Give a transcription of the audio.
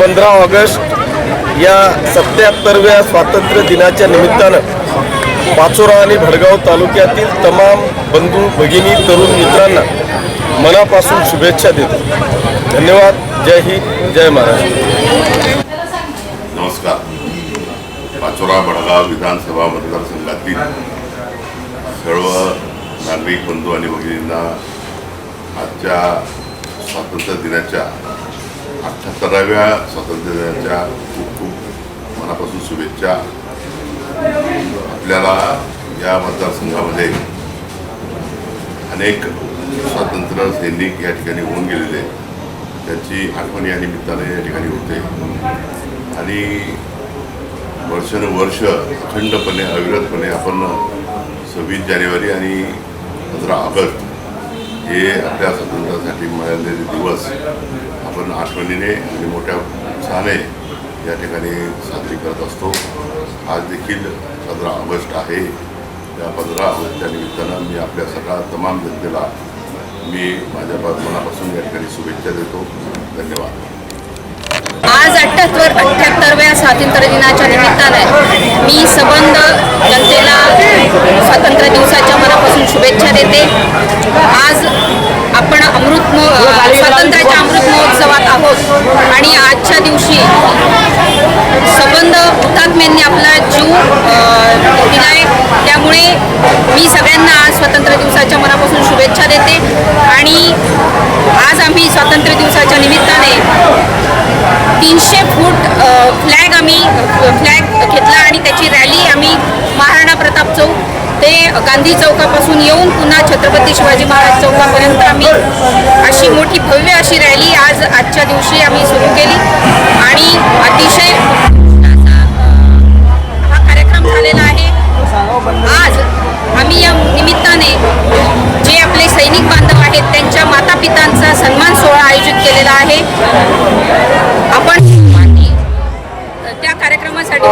पंधरा ऑगस्ट या सत्याहत्तरव्या स्वातंत्र्य दिनाच्या निमित्तानं पाचोरा आणि भडगाव तालुक्यातील तमाम बंधू भगिनी तरुण मित्रांना मनापासून शुभेच्छा देतो. धन्यवाद. जय हिंद. जय महाराष्ट्र. नमस्कार. पाचोरा भडगाव विधानसभा मतदारसंघातील सर्व नागरिक बंधू आणि भगिनींना आजच्या स्वातंत्र्य दिनाच्या अठ्ठ्याहत्तराव्या स्वातंत्र्य दिनाच्या खूप खूप मनापासून शुभेच्छा. आपल्याला या मतदारसंघामध्ये अनेक स्वातंत्र्य सैनिक या ठिकाणी होऊन गेलेले त्यांची त्याची आठवण या निमित्ताने या ठिकाणी होते. आणि वर्षानुवर्ष अखंडपणे अविरतपणे आपण सव्वीस जानेवारी आणि पंधरा ऑगस्ट हे आपल्या स्वातंत्र्यासाठी मिळालेले दिवस आपण आठवणीने आणि मोठ्या उत्साहाने या ठिकाणी साजरी करत असतो. आज देखील पंधरा ऑगस्ट आहे. त्या पंधरा ऑगस्टच्या निमित्तानं मी आपल्या सगळ्या तमाम जनतेला मी माझ्या मनापासून या ठिकाणी शुभेच्छा देतो. धन्यवाद. आज अठ्ठ्याहत्तर अठ्ठ्याहत्तरव्या स्वातंत्र्य दिनाच्या निमित्ताने मी सबंध जनतेला स्वातंत्र्य दिवसाच्या मनापासून शुभेच्छा देते. आज अमृत स्वातंत्र्याच्या अमृत महोत्सवात आहोत. आणि आजच्या दिवशी सबंध हुतात्म्यांनी आपला जीव दिलाय. त्यामुळे मी सगळ्यांना आज स्वातंत्र्य दिवसाच्या मनापासून शुभेच्छा देते. आणि आज आम्ही स्वातंत्र्य दिवसाच्या निमित्ताने तीनशे फूट फ्लॅग आम्ही फ्लॅग घेतला आणि त्याची रॅली आम्ही ते गांधी चौकापासून येऊन पुन्हा छत्रपती शिवाजी महाराज चौकापर्यंत आम्ही अशी मोठी भव्य अशी रॅली आज आजच्या दिवशी आम्ही सुरू केली. आणि अतिशय हा कार्यक्रम झालेला आहे. आज आम्ही या निमित्ताने जे आपले सैनिक बांधव आहेत त्यांच्या माता पितांचा सन्मान सोहळा आयोजित केलेला आहे. आपण त्या कार्यक्रमासाठी